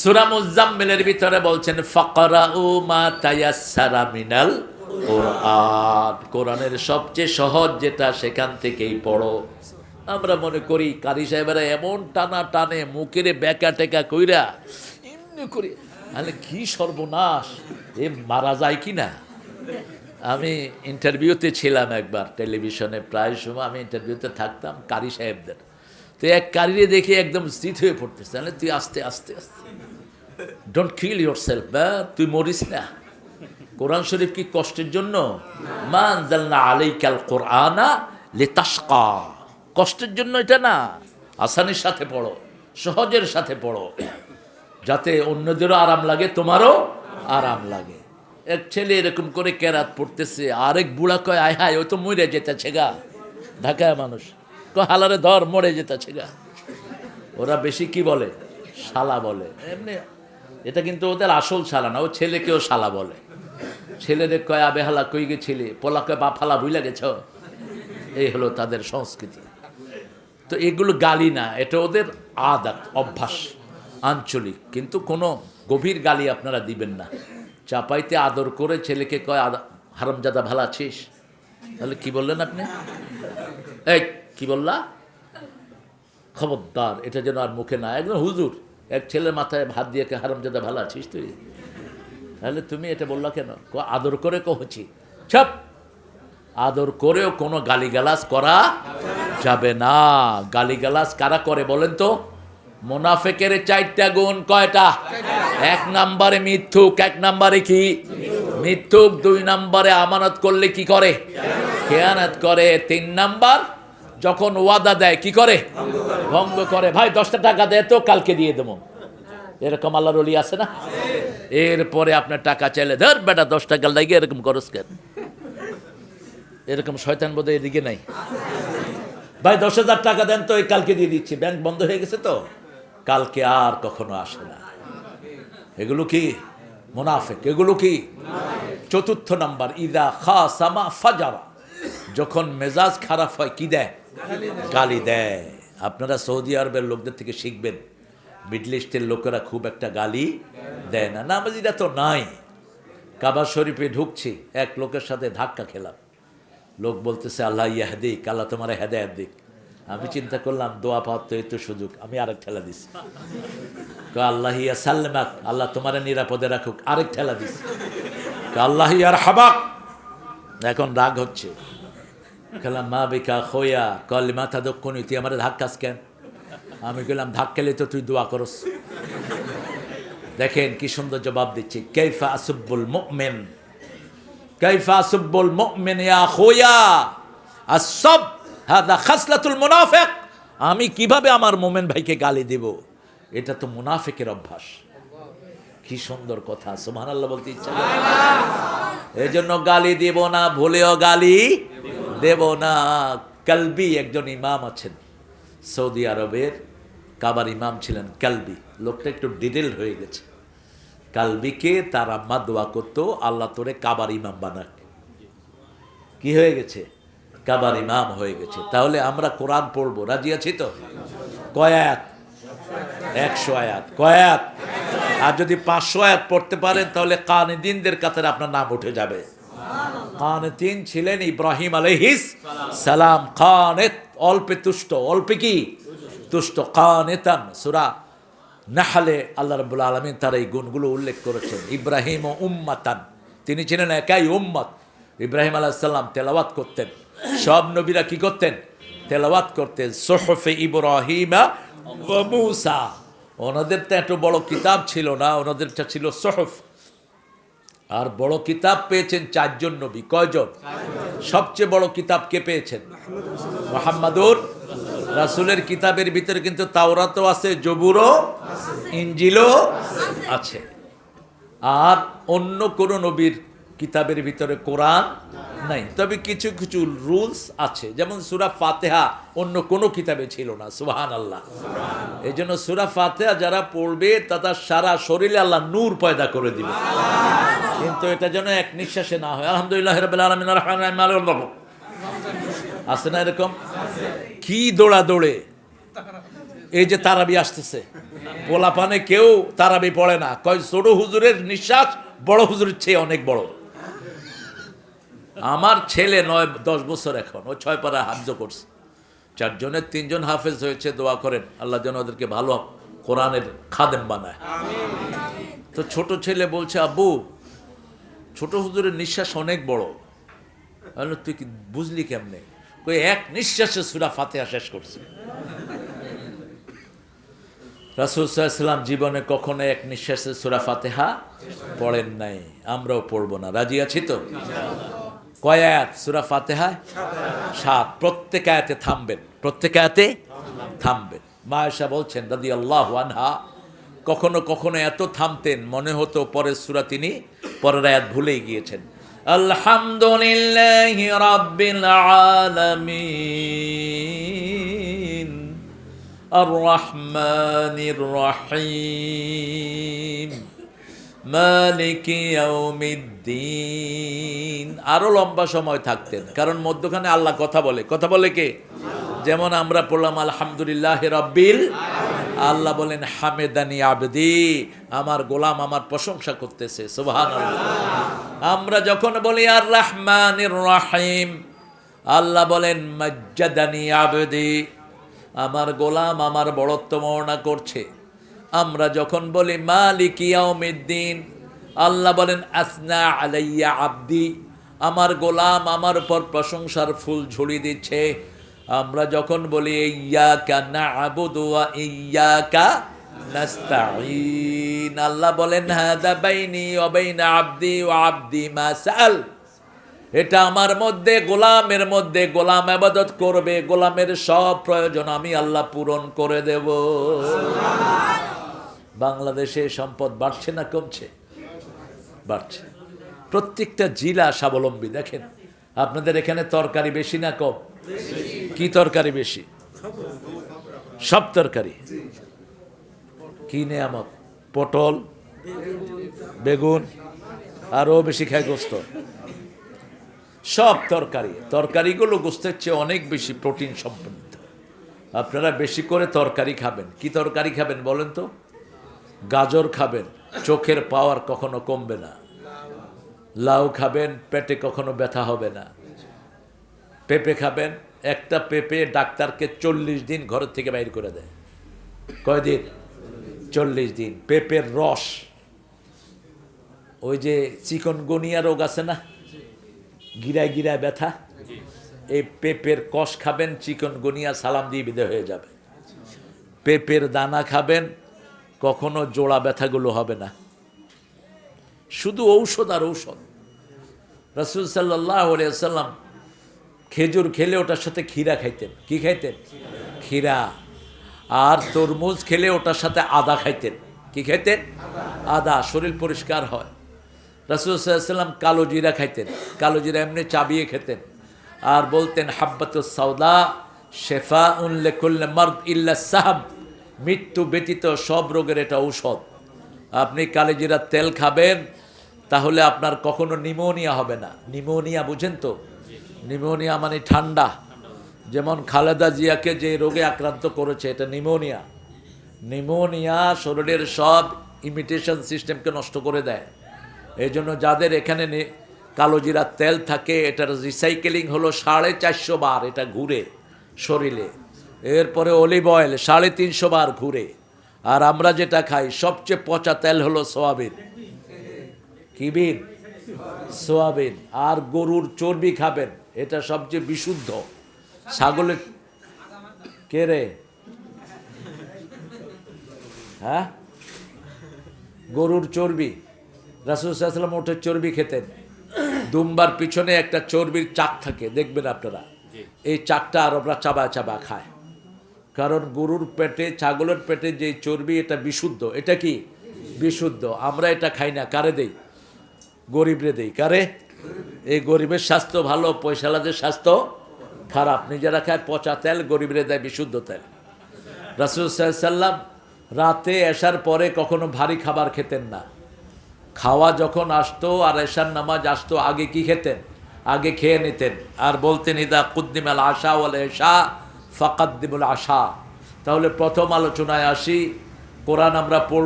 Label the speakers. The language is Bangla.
Speaker 1: সুরা মুজাম্মিলের ভিতরে বলছেন ফাকরা ও মা তায়াসারা মিনাল কোরআন। কোরআনের সবচেয়ে সহজ যেটা, সেখান থেকেই পড়ো। আমরা মনে করি কারি সাহেবেরা এমন টানা টানে মুখের বেকা টেকা কইরা, এমনি করে, তাহলে কি সর্বনাশ? এ মারা যায় কি না? আমি ইন্টারভিউতে ছিলাম একবার, টেলিভিশনে। প্রায় সময় আমি ইন্টারভিউতে থাকতাম কারি সাহেবদের। তো এক কারিরে দেখে একদম স্থিত হয়ে পড়তেছে তাহলে তুই আস্তে আস্তে আস্তে। ডোন্ট কিল ইউর সেলফ তুই মরিস না। কোরআন শরীফ কি কষ্টের জন্য? মান জালনা আলাইকাল কোরআনা লেতাসকা কষ্টের জন্য এটা না। আসানির সাথে পড়ো, সহজের সাথে পড়ো। যাতে অন্যদেরও আরাম লাগে, তোমারও আরাম লাগে। এক ছেলে এরকম করে কেরাত পড়তেছে, আরেক বুড়া কয়, আয় হায় ও তো মরে যেতেছে গা। ঢাকায় মানুষ। হালারে ধর মরে যেতেছে গা ওরা বেশি কি বলে? শালা বলে। এমনি। এটা কিন্তু ওদের আসল শালা না ও ছেলেকেও শালা বলে। ছেলেদের কয় আবে হালা কই গেছিলি পোলা কয় বাপ হালা ভুলে গেছ? এই হলো তাদের সংস্কৃতি। তো এগুলো গালি না এটা ওদের আদাত অভ্যাস আঞ্চলিক। কিন্তু কোনো গভীর গালি আপনারা দিবেন না। চাপাইতে আদর করে ছেলেকে কয় হারামজাদা ভালো আছিস? তাহলে কি বললেন আপনি? এই কি বললা? খবরদার, এটা যেন আর মুখে না একদম হুজুর, এক ছেলের মাথায় ভাত দিয়ে কে হারামজাদা ভালো আছিস তুই? তাহলে তুমি এটা বললা কেন? আদর করে কহছি ছাপ! আদর করেও কোনো গালিগালাজ করা যাবে না। গালিগালাজ কারা করে বলেন তো? মোনাফেকের চারটা গুণ কয়টা? এক নাম্বারে মিথ্যুক, এক নাম্বারে কি? মিথ্যুক, দুই নাম্বারে আমানত করলে কি করে? খেয়ানত করে, তিন নাম্বার যখন ওয়াদা দেয়, কি করে? ভঙ্গ করে। ভাই, দশটা টাকা দেয় তো কালকে দিয়ে দেবো। এরকম আল্লাহর অলি আছে না? এরপরে আপনার টাকা চাইলে, ধর বেটা, দশ টাকা লাগে এরকম খরচ কেন এরকম শয়তান বোধহয় এদিকে নাই। ভাই, দশ হাজার টাকা দেন তো, এই কালকে দিয়ে দিচ্ছি। ব্যাংক বন্ধ হয়ে গেছে তো। কালকে আর কখনো আসে না। এগুলো কি? মোনাফেক। এগুলো কি? চতুর্থ নাম্বার, ইদা খা সামা ফাজারা। যখন মেজাজ খারাপ হয়, কি দেয়? গালি দেয়। আপনারা সৌদি আরবের লোকদের থেকে শিখবেন। মিডল ইস্টের লোকেরা খুব একটা গালি দেয় না। নামাজিরা তো নাই। কাবা শরীফে ঢুকছি, এক লোকের সাথে ধাক্কা খেলাম। লোক বলতেছে, আল্লাহ ইয়াহদিক, আল্লাহ তোমার হেদায়াত দিক। আমি চিন্তা করলাম, দোয়া পাওয়ার তো এই তো সুযোগ, আমি আরেক ঠেলা দিছি। আল্লাহ ইয়া সাল্লামাক, আল্লাহ তোমার নিরাপদে রাখুক, আরেক ঠেলা দিছি। আল্লাহ ইয়ার হাবাক এখন রাগ হচ্ছে। খেলাম মা বেকা খোয়া কল মাথা দক্ষণি তুই আমার ধাক্কাস কেন? আমি গেলাম ধাক্কালে তো তুই দোয়া করস। দেখেন কি সুন্দর জবাব দিচ্ছি কেফা আসুব্বুল মুমিন? কেফা আসুব্বুল মুমিন ইয়া খোয়া? আসব হাদা খাসলাতুল মুনাফিক? আমি কীভাবে আমার মোমেন ভাইকে গালি দেব? এটা তো মুনাফিকের অভ্যাস। কি সুন্দর কথা সুবহানাল্লাহ বলতে ইচ্ছা এই জন্য গালি দেব না ভুলেও গালি দেব না কালবি একজন ইমাম আছেন। সৌদি আরবের কাবার ইমাম ছিলেন কালবি। লোকটা একটু ডিটেল হয়ে গেছে। কালবিকে তার আম্মা দোয়া করতো, আল্লাহ তোরে কাবার ইমাম বানাক। কি হয়ে গেছে? কাবার ইমাম হয়ে গেছে। তাহলে আমরা কোরআন পড়ব। রাজি আছি তো? কয়াত একশো আয়াত। কয়াত আর যদি পাঁচশো আয়াত পড়তে পারেন, তাহলে কানে দিনদের কাতারে আপনার নাম উঠে যাবে। ছিলেন ইব্রাহিম আলহিস সালাম। কানেত অল্পে তুষ্ট। অল্পে কি? তুষ্ট। কানেতান সুরা নাহালে আল্লাহ রবুল্লা আলমিন তার এই গুণগুলো উল্লেখ করেছেন। ইব্রাহিম ও উম্মাতান। তিনি ছিলেন একাই উম্মত। ইব্রাহিম আলাহ সাল্লাম তেলাওয়াত করতেন। সব নবীরা কি করতেন? তেলাওয়াত করতেন। সোহফে ইব্রাহিমা মুসা। ওনাদের তো এত বড় কিতাব ছিল না, ওনাদেরটা ছিল সোহফ। আর বড় কিতাব পেয়েছেন চারজন নবী। কয়জন? সবচেয়ে বড় কিতাব কে পেয়েছেন? মোহাম্মদুর রাসুলের কিতাবের ভিতরে কিন্তু তাওরাতও আছে, জবুরও ইঞ্জিলও আছে। আর অন্য কোন নবীর কিতাবের ভিতরে কোরআন নাই। তবে কিছু কিছু রুলস আছে। যেমন সুরা ফাতেহা অন্য কোনো কিতাবে ছিল না সুহান আল্লাহ এই জন্য সুরা ফাতেহা যারা পড়বে তারা সারা শরীরে আল্লাহ নূর পয়দা করে দিবে। কিন্তু এটা যেন এক নিঃশ্বাসে না হয়। আলহামদুলিল্লাহ আলামিন। আছে না এরকম? কি দৌড়া দৌড়ে এই যে তারাবি আসতেছে। পোলাপানে কেউ তারাবি পড়ে না। কয় ছোট হুজুরের নিঃশ্বাস বড় হুজুরের চেয়ে অনেক বড়। আমার ছেলে নয় দশ বছর এখন। ও ছয় পারা হাফজ করছে। চারজনের তিনজন হাফেজ হয়েছে দোয়া করেন। আল্লাহ যেন ওদেরকে ভালো কোরআনের খাদেম বানায়। তো ছোট ছেলে বলছে আব্বু ছোট হুজুরের নিঃশ্বাস অনেক বড়। তুই কি বুঝলি কেমনে? কই, এক নিঃশ্বাসে সুরা ফাতেহা শেষ করছে। রাসুল সাল্লাম জীবনে কখনো এক নিঃশ্বাসে সুরা ফাতেহা পড়েন নাই। আমরাও পড়ব না। রাজি আছি তো? কয়াত সুরা ফাতেহা? সাত। প্রত্যেক আয়াতে থামবেন। প্রত্যেক আয়াতে থামবেন। মায়েশা বলছেন দাদি আল্লাহ আনহা, কখনো কখনো এত থামতেন, মনে হতো পরের সুরা তিনি পরের আয়াত ভুলেই গিয়েছেন। আলহামদুলিল্লাহ রাব্বিল আলামিন। আর রহমানির রহিম। মালিকি ইয়াউমিদ্দিন। আরও লম্বা সময় থাকতেন, কারণ মধ্যখানে আল্লাহ কথা বলে। কথা বলে কে? যেমন আমরা পড়লাম আলহামদুলিল্লাহ রব্বিল আলামিন আল্লাহ বলেন, হামেদানি আবদি, আমার গোলাম আমার প্রশংসা করতেছে, সুবহানাল্লাহ। আমরা যখন বলি, আর রহমানির রহিম আল্লাহ বলেন, মজ্জাদানি আবদি আমার গোলাম আমার বড়ত্ব বর্ণনা করছে। আমরা যখন বলি, মালিক ইয়াউমিদ্দিন আল্লাহ বলেন, আসনা আলাইয়া আব্দি আমার গোলাম আমার উপর প্রশংসার ফুল ঝুড়ি দিচ্ছে। আমরা যখন বলি ইয়াকা না'বুদু ওয়া ইয়াকা নাস্তাঈন আল্লাহ বলেন, হাদা বাইনি ওয়া বাইনা আবদি ওয়া আবদি মা সাল এটা আমার মধ্যে, গোলামের মধ্যে, গোলাম আবাদত করবে, গোলামের সব প্রয়োজন আমি আল্লাহ পূরণ করে দেব। বাংলাদেশে সম্পদ বাড়ছে না কমছে? বাড়ছে। প্রত্যেকটা জেলা স্বাবলম্বী, দেখেন, আপনাদের এখানে তরকারি বেশি না কম? কি তরকারি বেশি? সব তরকারি? কি নেয়ামত? পটল, বেগুন, আরও বেশি খায় গোস্ত। সব তরকারি। তরকারিগুলো গোস্তের চেয়ে অনেক বেশি প্রোটিন সম্পন্ন। আপনারা বেশি করে তরকারি খাবেন। কি তরকারি খাবেন বলেন তো? গাজর খাবেন। চোখের পাওয়ার কখনো কমবে না। লাউ খাবেন, পেটে কখনো ব্যথা হবে না। পেঁপে খাবেন একটা পেঁপে ডাক্তারকে চল্লিশ দিন ঘরের থেকে বাইর করে দেয়। কয়দিন? চল্লিশ দিন। পেঁপের রস। ওই যে চিকনগনিয়া রোগ আছে না? গিরায় গিরায় ব্যথা। এই পেঁপের কষ খাবেন চিকন গনিয়া সালাম দিয়ে বিদে হয়ে যাবে। পেঁপের দানা খাবেন, কখনো জোড়া ব্যথাগুলো হবে না। শুধু ঔষধ আর ঔষধ। রসুল সাল্লাহ সাল্লাম খেজুর খেলে ওটার সাথে ক্ষীরা খাইতেন। কি খাইতেন? ক্ষীরা। আর তরমুজ খেলে ওটার সাথে আদা খাইতেন। কি খাইতেন? আদা, শরীর পরিষ্কার হয়। রাসুল সাল্লাম কালো জিরা খাইতেন। কালো জিরা এমনি চাবিয়ে খেতেন। আর বলতেন, হাব্বাত সাউদা শেফা উল্লেখুল্লে মর্দ ইল্লা সাহাব। মৃত্যু ব্যতীত সব রোগের এটা ঔষধ। আপনি কালেজিরার তেল খাবেন, তাহলে আপনার কখনো নিমোনিয়া হবে না। নিমোনিয়া বুঝেন তো? নিমোনিয়া মানে ঠান্ডা। যেমন খালেদা জিয়াকে যে রোগে আক্রান্ত করেছে, এটা নিমোনিয়া। নিমোনিয়া শরীরের সব ইমিটেশন সিস্টেমকে নষ্ট করে দেয়। এই জন্য যাদের এখানে নে- কালো জিরার তেল থাকে, এটার রিসাইকেলিং হলো সাড়ে চারশো বার এটা ঘুরে শরীরে। এরপরে অলিভ অয়েল সাড়ে তিনশো বার ঘুরে। আর আমরা যেটা খাই, সবচেয়ে পচা তেল হলো সোয়াবিন। কি বিন? সোয়াবিন আর গরুর চর্বি খাবেন এটা সবচেয়ে বিশুদ্ধ। ছাগলের কে রে? হ্যাঁ? গরুর চর্বি। রাসুলাম ওঠে চর্বি খেতেন দুম্বার পিছনে একটা চর্বির চাক থাকে দেখবেন আপনারা। এই চাকটা আরবরা চাবা চাবা খায়। কারণ গরুর পেটে ছাগলের পেটে যে চর্বি এটা বিশুদ্ধ। এটা কি? বিশুদ্ধ। আমরা এটা খাই না। কারে দেই? গরিবরে দেই, কারে? এই গরিবের স্বাস্থ্য ভালো, পয়সালাদের স্বাস্থ্য খারাপ। নিজেরা খায় পচা তেল, গরিবরে দেয় বিশুদ্ধ তেল। রাসুল সাল্লাম রাতে এসার পরে কখনো ভারী খাবার খেতেন না। খাওয়া যখন আসতো আর এশার নামাজ আসতো, আগে কি খেতেন? আগে খেয়ে নিতেন। আর বলতেন, ইদা কুদ্দিমাল আশা ওয়াল এশা, ফাকাদ্দিমুল আশা। তাহলে প্রথম আলোচনায় আসি, কোরআন আমরা পড়ব